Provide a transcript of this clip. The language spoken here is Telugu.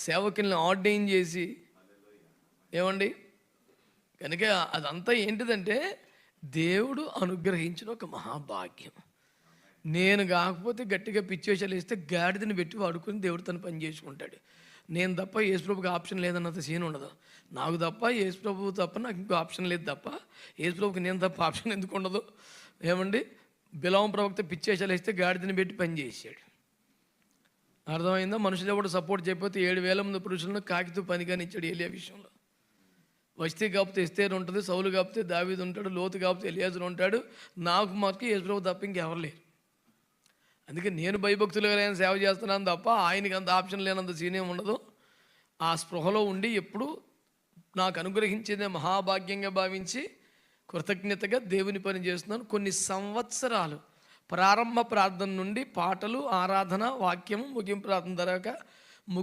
సేవకుల్ని ఆర్డైన్ చేసి. ఏమండి? కనుక అదంతా ఏంటిదంటే దేవుడు అనుగ్రహించిన ఒక మహాభాగ్యం. నేను కాకపోతే గట్టిగా పిచ్చేషాలు వేస్తే గాడిదని పెట్టి వాడుకొని దేవుడు తను పని చేసుకుంటాడు. నేను తప్ప యేసుప్రభుకి ఆప్షన్ లేదన్నంత సీన్ ఉండదు. నాకు తప్ప యేసుప్రభు తప్ప నాకు ఇంకో ఆప్షన్ లేదు తప్ప యేసుప్రభుకి నేను తప్ప ఆప్షన్ ఎందుకు ఉండదు? ఏమండి? బిలాం ప్రవక్త పిచ్చేషాలు వేస్తే గాడిదని పెట్టి పని చేసాడు అర్థమైందా? మనుషులు ఎవడు సపోర్ట్ చేయకపోతే ఏడు వేల మంది పురుషులను కాకితో పనిగాని ఇచ్చాడు ఏలియా విషయంలో. వస్తే కాకపోతే ఎస్తేరు ఉంటుంది సౌలు కాకపోతే దావీదు ఉంటాడు లోతు కాకపోతే ఎలియాజులు ఉంటాడు. నాకు మాకు యేసుప్రభు తప్ప ఇంకెవరు లేరు. అందుకే నేను భయభక్తులుగా ఆయన సేవ చేస్తున్నాను తప్ప ఆయనకి అంత ఆప్షన్ లేనంత సీనియం ఉండదు. ఆ స్పృహలో ఉండి ఎప్పుడు నాకు అనుగ్రహించేదే మహాభాగ్యంగా భావించి కృతజ్ఞతగా దేవుని పని చేస్తున్నాను. కొన్ని సంవత్సరాలు ప్రారంభ ప్రార్థన నుండి పాటలు ఆరాధన వాక్యము ముగింపు ప్రార్థన తర్వాత ము